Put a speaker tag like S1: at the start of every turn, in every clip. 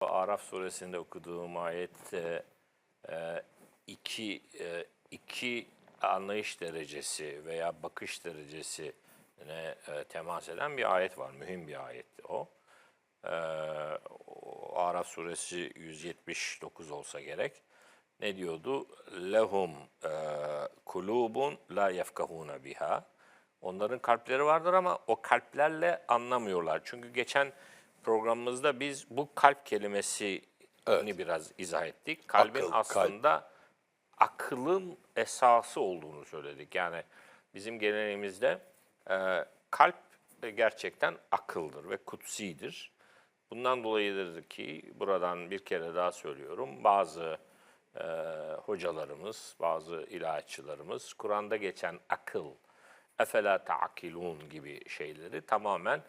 S1: Araf suresinde okuduğum ayet e, iki, e, iki anlayış derecesi veya bakış derecesine e, temas eden bir ayet var. Mühim bir ayet o. E, Araf suresi 179 olsa gerek. Ne diyordu? Lehum e, kulubun la yefkahuna biha. Onların kalpleri vardır ama o kalplerle anlamıyorlar. Çünkü geçen programımızda biz bu kalp kelimesini biraz izah ettik. Kalbin
S2: Akıl, kalp.
S1: aslında akılın esası olduğunu söyledik. Yani bizim geleneğimizde e, kalp gerçekten akıldır ve kutsidir. Bundan dolayıdır ki buradan bir kere daha söylüyorum. Bazı e, hocalarımız, bazı ilahiyatçılarımız Kur'an'da geçen akıl, efela ta'kilun gibi şeyleri tamamen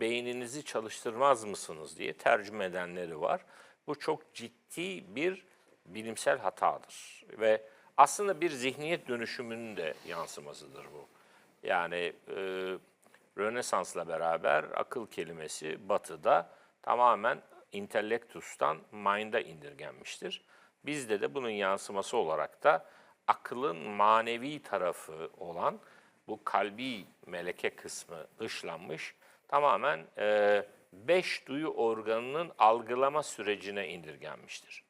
S1: beyninizi çalıştırmaz mısınız diye tercüme edenleri var. Bu çok ciddi bir bilimsel hatadır ve aslında bir zihniyet dönüşümünün de yansımasıdır bu. Yani e, Rönesans'la beraber akıl kelimesi batıda tamamen intellectus'tan mind'a indirgenmiştir. Bizde de bunun yansıması olarak da akılın manevi tarafı olan bu kalbi meleke kısmı dışlanmış, tamamen e, beş duyu organının algılama sürecine indirgenmiştir.